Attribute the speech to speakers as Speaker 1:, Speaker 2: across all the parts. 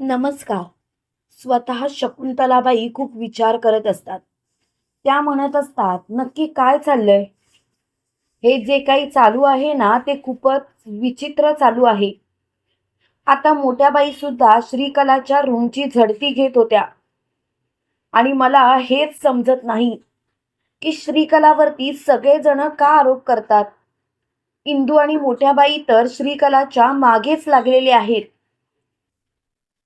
Speaker 1: नमस्कार. स्वतः शकुंतलाबाई खूप विचार करत असतात. त्या म्हणत असतात नक्की काय चाललंय? हे जे काही चालू आहे ना ते खूपच विचित्र चालू आहे. आता मोठ्या बाई सुद्धा श्रीकलाच्या रूमची झडती घेत होत्या. आणि मला हेच समजत नाही की श्रीकलावरती सगळेजण का आरोप करतात? इंदू आणि मोठ्या बाई तर श्रीकलाच्या मागेच लागलेले आहेत.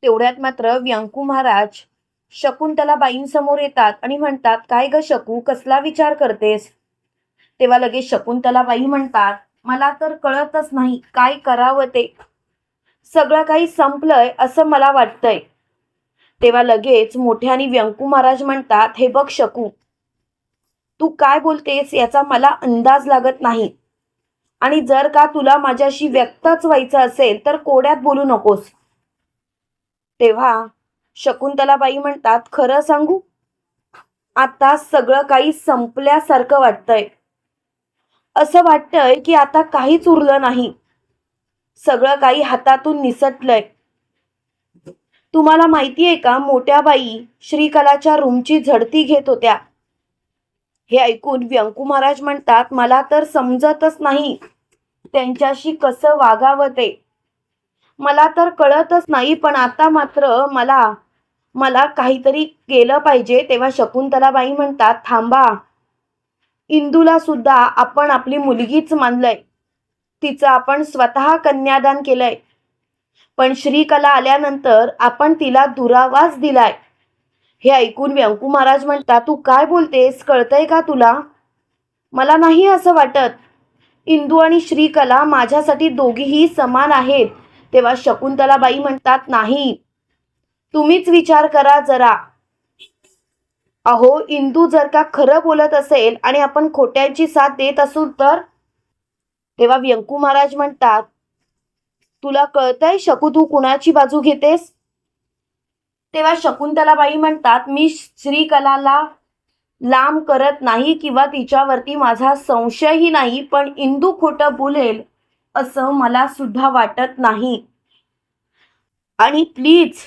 Speaker 1: तेवढ्यात मात्र व्यंकू महाराज शकुंतला बाईंसमोर येतात आणि म्हणतात काय ग शकू कसला विचार करतेस? तेव्हा लगेच शकुंतला बाई म्हणतात मला तर कळतच नाही काय करावं ते? सगळं काही संपलंय असं मला वाटतंय. तेव्हा लगेच मोठ्याने व्यंकू महाराज म्हणतात हे बघ शकू तू काय बोलतेस याचा मला अंदाज लागत नाही. आणि जर का तुला माझ्याशी व्यक्तच व्हायचं असेल तर कोड्यात बोलू नकोस. तेव्हा शकुंतलाबाई म्हणतात खरं सांगू आता सगळं काही संपल्यासारखं वाटतंय. असं वाटतंय की आता काहीच उरलं नाही. सगळं काही हातातून निसटलंय. तुम्हाला माहिती आहे का मोठ्या बाई श्रीकलाच्या रूमची झडती घेत होत्या. हे ऐकून व्यंकू महाराज म्हणतात मला तर समजतच नाही त्यांच्याशी कसं वागावं ते. मला तर कळतच नाही पण आता मात्र मला मला काहीतरी केलं पाहिजे. तेव्हा शकुंतलाबाई म्हणतात थांबा. इंदूला सुद्धा आपण आपली मुलगीच मानलंय. तिचं आपण स्वतः कन्यादान केलंय. पण श्रीकला आल्यानंतर आपण तिला दुरावास दिलाय. हे ऐकून व्यंकू महाराज म्हणतात तू काय बोलतेस? कळतंय का तुला? मला नाही असं वाटत. इंदू आणि श्रीकला माझ्यासाठी दोघीही समान आहेत. तेव्हा शकुंतलाबाई म्हणतात नाही तुम्हीच विचार करा जरा. अहो इंदू जर का खरं बोलत असेल आणि आपण खोट्यांची साथ देत असू तर? तेव्हा व्यंकू महाराज म्हणतात तुला कळतंय शकू तू कुणाची बाजू घेतेस? तेव्हा शकुंतलाबाई म्हणतात मी श्रीकलाला लांब करत नाही किंवा तिच्यावरती माझा संशयही नाही पण इंदू खोटं बोलेल असं मला सुद्धा वाटत नाही. आणि प्लीज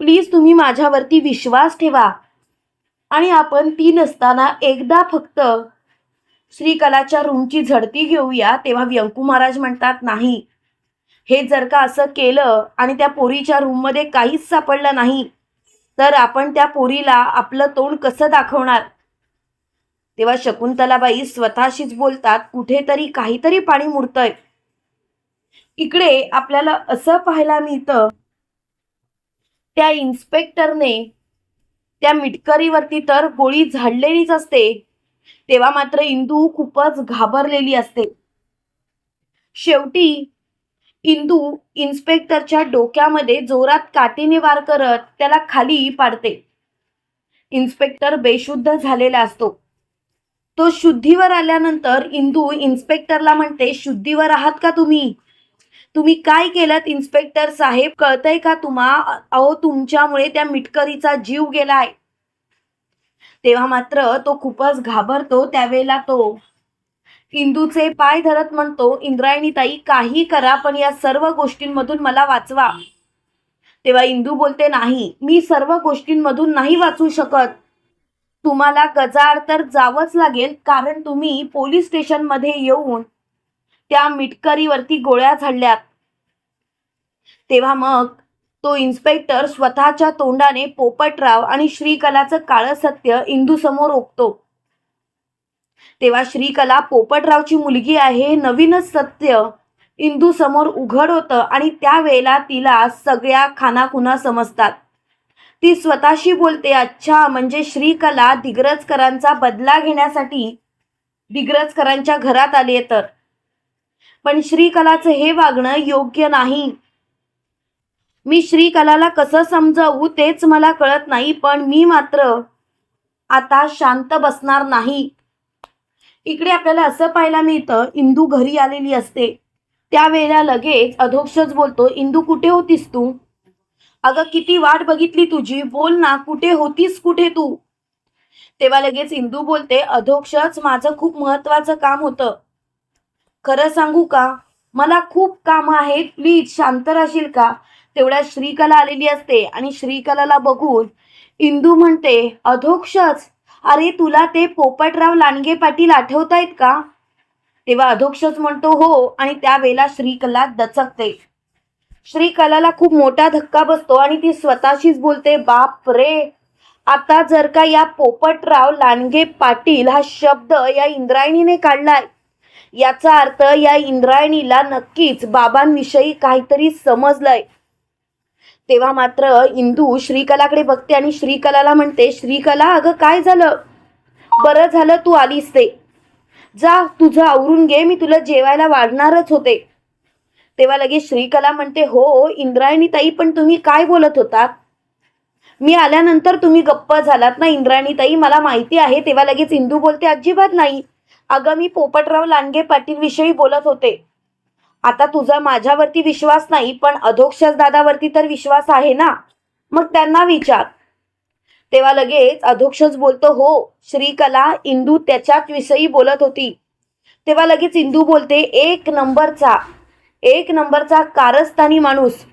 Speaker 1: प्लीज तुम्ही माझ्यावरती विश्वास ठेवा. आणि आपण ती नसताना एकदा फक्त श्रीकलाच्या रूमची झडती घेऊया तेव्हा व्यंकू महाराज म्हणतात नाही. हे जर का असं केलं आणि त्या पोरीच्या रूममध्ये काहीच सापडलं नाही तर आपण त्या पोरीला आपलं तोंड कसं दाखवणार? तेव्हा शकुंतलाबाई स्वतःशीच बोलतात कुठेतरी काहीतरी पाणी मुरतंय. इकडे आपल्याला असं पाहायला मिळतं त्या इन्स्पेक्टरने त्या मिटकरीवरती तर गोळी झाडलेलीच असते तेव्हा मात्र इंदू खूपच घाबरलेली असते. शेवटी इंदू इन्स्पेक्टरच्या डोक्यामध्ये जोरात काठीने वार करत त्याला खाली पाडते. इन्स्पेक्टर बेशुद्ध झालेला असतो. तो शुद्धीवर आल्यानंतर इंदू इन्स्पेक्टरला म्हणते शुद्धीवर आहात का तुम्ही? तुम्ही काय केलं इन्स्पेक्टर साहेब? कळतंय का तुम्हा अहो तुमच्यामुळे त्या मिटकरीचा जीव गेलाय. तेव्हा मात्र तो खूपच घाबरतो त्यावेळेला तो इंदूचे पाय धरत म्हणतो इंद्रायणी ताई काही करा पण या सर्व गोष्टींमधून मला वाचवा. तेव्हा इंदू बोलते नाही मी सर्व गोष्टींमधून नाही वाचू शकत. तुम्हाला गजाआड तर जावंच लागेल कारण तुम्ही पोलीस स्टेशनमध्ये येऊन त्या मिटकरीवरती गोळ्या झाडल्यात. तेव्हा मग तो इन्स्पेक्टर स्वतःच्या तोंडाने पोपटराव आणि श्रीकलाचं काळं सत्य इंदू समोर ओकतो. तेव्हा श्रीकला पोपटरावची मुलगी आहे हे नवीनच सत्य इंदू समोर उघड होतं आणि त्यावेळेला तिला सगळ्या खानाखुना समजतात. ती स्वतःशी बोलते अच्छा म्हणजे श्रीकला दिग्रजकरांचा बदला घेण्यासाठी दिग्रजकरांच्या घरात आली तर. पण श्रीकलाचं हे वागणं योग्य नाही. मी श्रीकलाला कसं समजावू तेच मला कळत नाही पण मी मात्र आता शांत बसणार नाही. इकडे आपल्याला असं पाहायला मिळतं इंदू घरी आलेली असते. त्यावेळेला लगेच अधोक्षच बोलतो इंदू कुठे होतीस तू? अगं किती वाट बघितली तुझी बोल ना कुठे होतीस कुठे तू? तेव्हा लगेच इंदू बोलते अधोक्षच माझं खूप महत्वाचं काम होतं. खरं सांगू का? मला खूप कामं आहेत. प्लीज शांत राहशील का? तेवढ्या श्रीकला आलेली असते आणि श्रीकलाला बघून इंदू म्हणते अधोक्षच? अरे तुला ते पोपटराव लांडगे पाटील आठवतायत का? तेव्हा अधोक्षच म्हणतो हो. आणि त्यावेळेला श्रीकला दचकते. श्रीकलाला खूप मोठा धक्का बसतो आणि ती स्वतःशीच बोलते बाप रे! आता जर का या पोपटराव लांडगे पाटील हा शब्द या इंद्रायणीने काढलाय याचा अर्थ या इंद्रायणीला नक्कीच बाबांविषयी काहीतरी समजलंय. तेव्हा मात्र इंदू श्रीकलाकडे बघते आणि श्रीकलाला म्हणते श्रीकला अगं काय झालं? बरं झालं तू आलीस ते. जा तुझं आवरून घे मी तुला जेवायला वाढणारच होते. तेव्हा लगेच श्रीकला म्हणते हो इंद्रायणी ताई पण तुम्ही काय बोलत होतात? मी आल्यानंतर तुम्ही गप्प झालात ना इंद्रायणी ताई? मला माहिती आहे. तेव्हा लगेच इंदू बोलते अजिबात नाही. अगं मी पोपटराव लांडगे पाटील विषयी बोलत होते. आता तुझा माझ्यावरती विश्वास नाही पण अधोक्षस दादावरती तर विश्वास आहे ना? मग त्यांना विचार. तेव्हा लगेच अधोक्षस बोलतो हो श्रीकला इंदू त्याच्याच विषयी बोलत होती. तेव्हा लगेच इंदू बोलते एक नंबरचा एक नंबरचा कारस्थानी माणूस.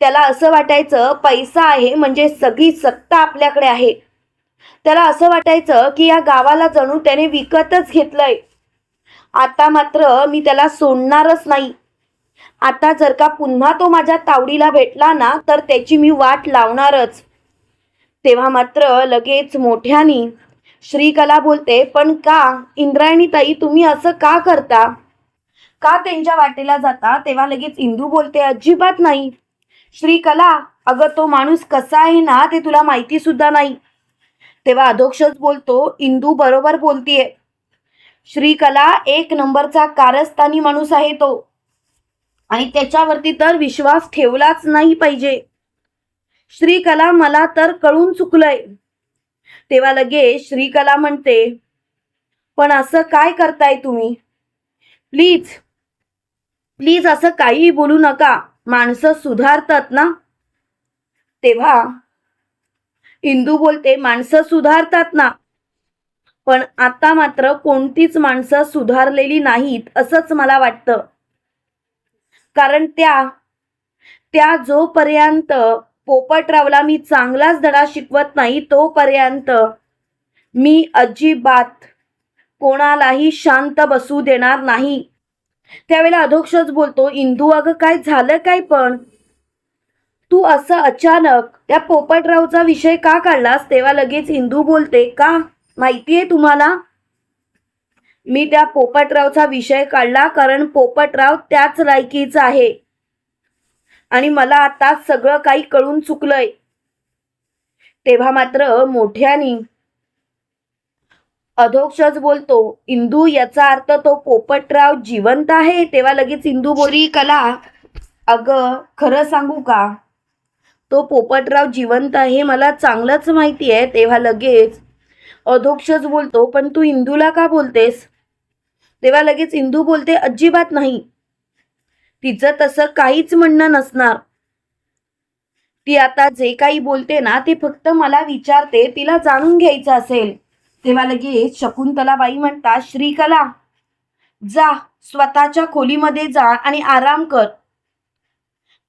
Speaker 1: त्याला असं वाटायचं पैसा आहे म्हणजे सगळी सत्ता आपल्याकडे आहे. त्याला असं वाटायचं की या गावाला जणू त्याने विकतच घेतलंय. आता मात्र मी त्याला सोडणारच नाही. आता जर का पुन्हा तो माझ्या तावडीला भेटला ना तर त्याची मी वाट लावणारच. तेव्हा मात्र लगेच मोठ्यानी श्रीकला बोलते पण का इंद्रायणी ताई तुम्ही असं का करता? का त्यांच्या वाटेला जाता? तेव्हा लगेच इंदू बोलते अजिबात नाही. श्रीकला अगं तो माणूस कसा आहे ना ते तुला माहिती सुद्धा नाही. तेव्हा अधोक्षच बोलतो इंदू बरोबर बोलतीये. श्रीकला एक नंबरचा कारस्थानी माणूस आहे तो. आणि त्याच्यावरती तर विश्वास ठेवलाच नाही पाहिजे. श्रीकला मला तर कळून चुकलंय. तेव्हा लगेच श्रीकला म्हणते पण असं काय करताय तुम्ही? प्लीज प्लीज असं काहीही बोलू नका. माणसं सुधारतात ना. तेव्हा इंदू बोलते माणसं सुधारतात ना. पण आता मात्र कोणतीच माणसं सुधारलेली नाहीत असंच मला वाटतं. कारण त्या त्या जोपर्यंत पोपटरावला मी चांगलाच धडा शिकवत नाही तोपर्यंत मी अजिबात कोणालाही शांत बसू देणार नाही. त्यावेळेला अधोक्षच बोलतो इंदू अगं काय झालं काय पण? तू असं अचानक त्या पोपटरावचा विषय का काढलास? तेव्हा लगेच इंदू बोलते का? माहितीये तुम्हाला? मी त्या पोपटरावचा विषय काढला कारण पोपटराव त्याच लायकीचा आहे. आणि मला आता सगळं काही कळून चुकलंय. तेव्हा मात्र मोठ्यानी अधोक्षच बोलतो इंदू याचा अर्थ तो पोपटराव जिवंत आहे? तेव्हा लगेच इंदू बोली कला अगं खरं सांगू का? तो पोपटराव जिवंत आहे मला चांगलंच माहिती आहे तेव्हा लगेच. अधोक्षच बोलतो पण तू इंदूला का बोलतेस? तेव्हा लगेच इंदू बोलते अजिबात नाही. तिचं तसं काहीच म्हणणं नसणार. ती आता जे काही बोलते ना ते फक्त मला विचारते तिला जाणून घ्यायचं असेल. तेव्हा लगेच शकुंतलाबाई म्हणतात श्रीकला जा स्वतःच्या खोलीमध्ये जा आणि आराम कर.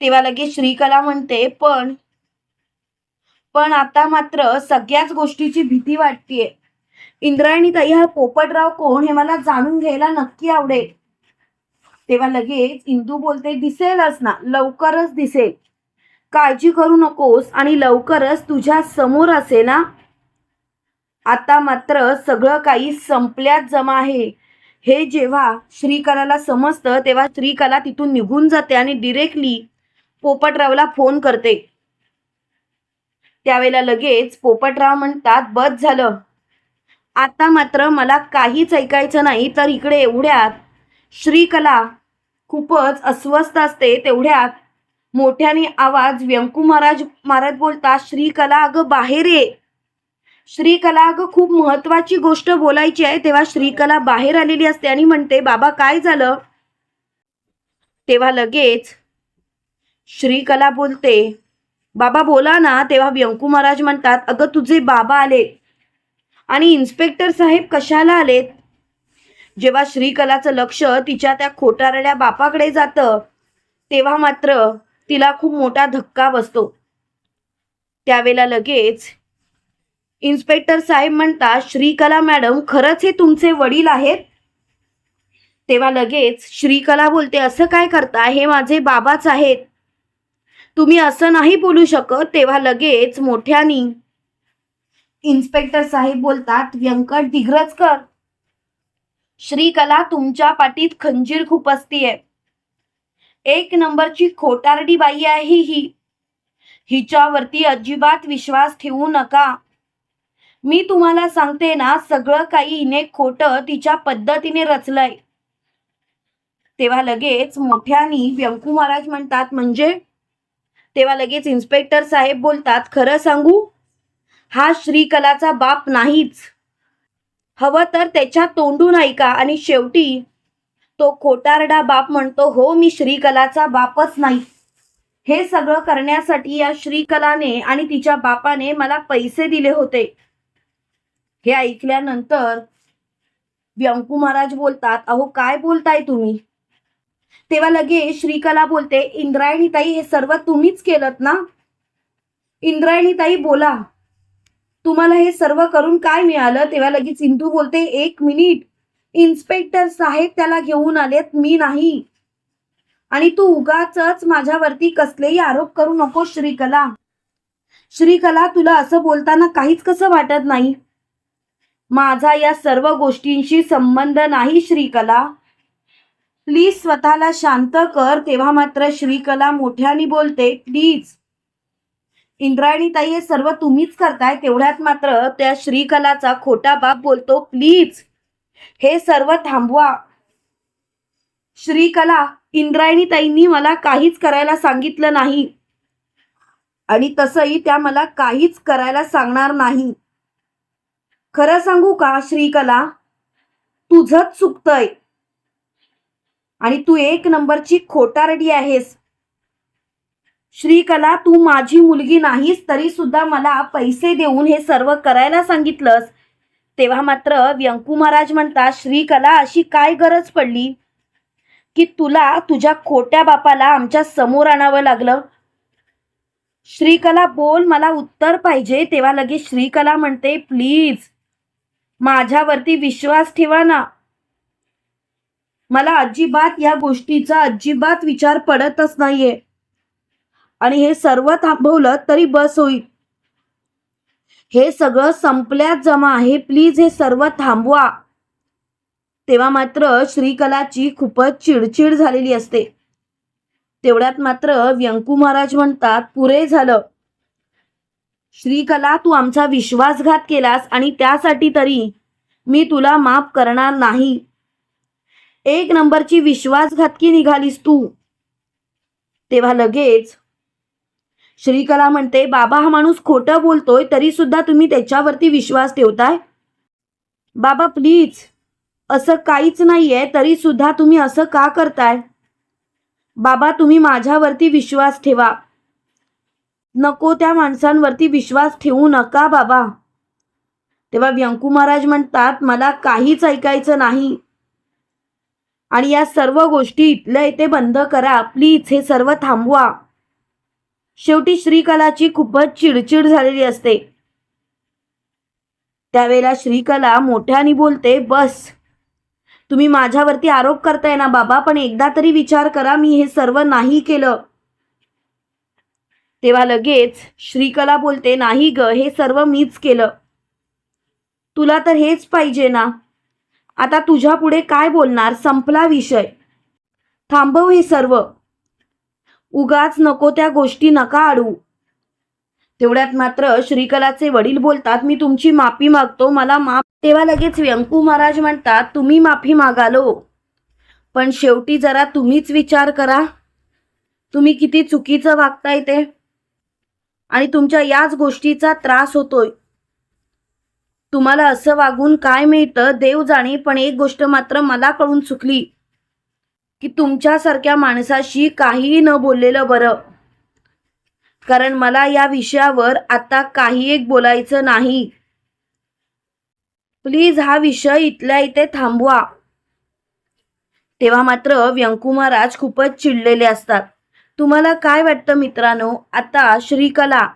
Speaker 1: तेव्हा लगेच श्रीकला म्हणते पण पण आता मात्र सगळ्याच गोष्टीची भीती वाटतेय. इंद्रायणी ताई हा पोपटराव कोण हे मला जाणून घ्यायला नक्की आवडेल. तेव्हा लगेच इंदू बोलते दिसेलच ना लवकरच दिसेल. काळजी करू नकोस आणि लवकरच तुझ्या समोर असे ना. आता मात्र सगळं काही संपल्यात जमा आहे. हे जेव्हा श्रीकलाला समजतं तेव्हा श्रीकला तिथून निघून जाते आणि डिरेक्टली पोपटरावला फोन करते. त्यावेळेला लगेच पोपटराव म्हणतात बस झालं. आता मात्र मला काहीच ऐकायचं नाही तर इकडे एवढ्यात श्रीकला खूपच अस्वस्थ असते तेवढ्यात मोठ्याने आवाज व्यंकू महाराज महाराज बोलता श्रीकला अगं बाहेर ये. श्रीकला अगं खूप महत्वाची गोष्ट बोलायची आहे. तेव्हा श्रीकला बाहेर आलेली असते आणि म्हणते बाबा काय झालं? तेव्हा लगेच श्रीकला बोलते बाबा बोला ना तेव्हा व्यंकू महाराज म्हणतात अगं तुझे बाबा आले आणि इन्स्पेक्टर साहेब कशाला आलेत? जेव्हा श्रीकलाचं लक्ष तिच्या त्या खोटारड्या बापाकडे जातं तेव्हा मात्र तिला खूप मोठा धक्का बसतो. त्यावेळेला लगेच इन्स्पेक्टर साहेब म्हणतात श्रीकला मॅडम खरंच हे तुमचे वडील आहेत? तेव्हा लगेच श्रीकला बोलते असं काय करता हे माझे बाबाच आहेत. तुम्ही असं नाही बोलू शकत तेव्हा लगेच मोठ्यानी इन्स्पेक्टर साहेब बोलतात व्यंकट दिग्रजकर. श्रीकला तुमच्या पाठीत खंजीर खूप असतीये. एक नंबरची खोटारडी बाई आहे ही. हिच्यावरती अजिबात विश्वास ठेवू नका. मी तुम्हाला सांगते ना सगळं काही हिने खोटं तिच्या पद्धतीने रचलंय. तेव्हा लगेच मोठ्यानी व्यंकू महाराज म्हणतात म्हणजे तेव्हा लगेच इन्स्पेक्टर साहेब बोलतात खरं सांगू हा श्रीकलाचा बाप नाहीच. हवं तर त्याच्या तोंडून ऐका आणि शेवटी तो खोटारडा बाप म्हणतो हो मी श्रीकलाचा बापच नाही. हे सगळं करण्यासाठी या श्रीकलाने आणि तिच्या बापाने मला पैसे दिले होते. हे ऐकल्यानंतर व्यंकू महाराज बोलतात अहो काय बोलताय तुम्ही? तेव्हा लगेच श्रीकला बोलते इंद्रायणीताई हे सर्व तुम्हीच केलं ना? इंद्रायणीताई बोला. तुम्हाला हे सर्व करून काय मिळालं? तेव्हा लगेच इंदू बोलते एक मिनिट. इन्स्पेक्टर साहेब त्याला घेऊन आलेत मी नाही. आणि तू उगाच माझ्यावरती कसलेही आरोप करू नको श्रीकला. श्रीकला तुला असं बोलताना काहीच कसं वाटत नाही? माझा या सर्व गोष्टींशी संबंध नाही श्रीकला. प्लीज स्वतःला शांत कर तेव्हा मात्र श्रीकला मोठ्याने बोलते प्लीज. इंद्रायणी ताई हे सर्व तुम्हीच करताय तेवढ्यात मात्र त्या श्रीकलाचा खोटा बाप बोलतो प्लीज हे सर्व थांबवा. श्रीकला इंद्रायणी ताईंनी मला काहीच करायला सांगितलं नाही. आणि तसंही त्या मला काहीच करायला सांगणार नाही. खरं सांगू का श्रीकला? तुझंच चुकतंय. आणि तू एक नंबरची खोटारडी आहेस. श्रीकला तू माझी मुलगी नाहीस तरी सुद्धा मला पैसे देऊन हे सर्व करायला सांगितलंस. तेव्हा मात्र व्यंकू महाराज म्हणतात श्रीकला अशी काय गरज पडली? की तुला तुझ्या खोट्या बापाला आमच्यासमोर आणावं लागलं? श्रीकला बोल मला उत्तर पाहिजे. तेव्हा लगेच श्रीकला म्हणते प्लीज माझ्यावरती विश्वास ठेवा ना. मला अजिबात या गोष्टीचा अजिबात विचार पडतच नाहीये. आणि हे सर्व थांबवलं तरी बस होईल. हे सगळं संपल्यात जमा आहे. प्लीज हे सर्व थांबवा. तेव्हा मात्र श्रीकलाची खूपच चिडचिड झालेली असते. तेवढ्यात मात्र व्यंकू महाराज म्हणतात पुरे झालं. श्रीकला तू आमचा विश्वासघात केलास आणि त्यासाठी तरी मी तुला माफ करणार नाही. एक नंबरची विश्वासघातकी निघालीस तू. तेव्हा लगेच श्रीकला म्हणते बाबा हा माणूस खोटं बोलतोय तरी सुद्धा तुम्ही त्याच्यावरती विश्वास ठेवताय? बाबा प्लीज असं काहीच नाहीये तरी सुद्धा तुम्ही असं का करताय? बाबा तुम्ही माझ्यावरती विश्वास ठेवा. नको त्या माणसांवरती विश्वास ठेवू नका बाबा. तेव्हा व्यंकू महाराज म्हणतात मला काहीच ऐकायचं नाही. आणि या सर्व गोष्टी इथल्या इथे बंद करा. प्लीज हे सर्व थांबवा. शेवटी श्रीकलाची खूपच चिडचिड झालेली असते. त्यावेळेला श्रीकला मोठ्याने बोलते बस. तुम्ही माझ्यावरती आरोप करताय ना बाबा पण एकदा तरी विचार करा मी हे सर्व नाही केलं. तेव्हा लगेच श्रीकला बोलते नाही ग हे सर्व मीच केलं. तुला तर हेच पाहिजे ना. आता तुझ्या पुढे काय बोलणार? संपला विषय. थांबव हे सर्व. उगाच नको त्या गोष्टी नका अडवू तेवढ्यात मात्र श्रीकलाचे वडील बोलतात मी तुमची माफी मागतो मला माफ तेव्हा लगेच व्यंकू महाराज म्हणतात तुम्ही माफी मागालो. पण शेवटी जरा तुम्हीच विचार करा. तुम्ही किती चुकीचं वागताय ते. आणि तुमच्या याच गोष्टीचा त्रास होतोय. तुम्हाला असं वागून काय मिळतं? देव जाणे पण एक गोष्ट मात्र मला कळून चुकली. की तुमच्यासारख्या माणसाशी काहीही न बोललेलं बरं. कारण मला या विषयावर आता काही एक बोलायचं नाही. प्लीज हा विषय इथल्या इथे थांबवा. तेव्हा मात्र व्यंकू महाराज खूपच चिडलेले असतात. तुम्हाला काय वाटतं मित्रांनो? आता श्रीकला.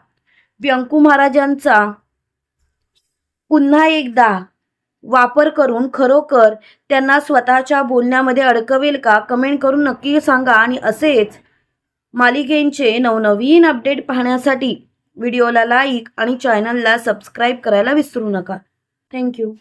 Speaker 1: व्यंकू महाराजांचा पुन्हा एकदा वापर करून खरोखर त्यांना स्वतःच्या बोलण्यामध्ये अडकवेल का? कमेंट करून नक्की सांगा आणि असेच मालिकेंचे नवनवीन अपडेट पाहण्यासाठी व्हिडिओला लाईक आणि चॅनलला सबस्क्राईब करायला विसरू नका. थँक्यू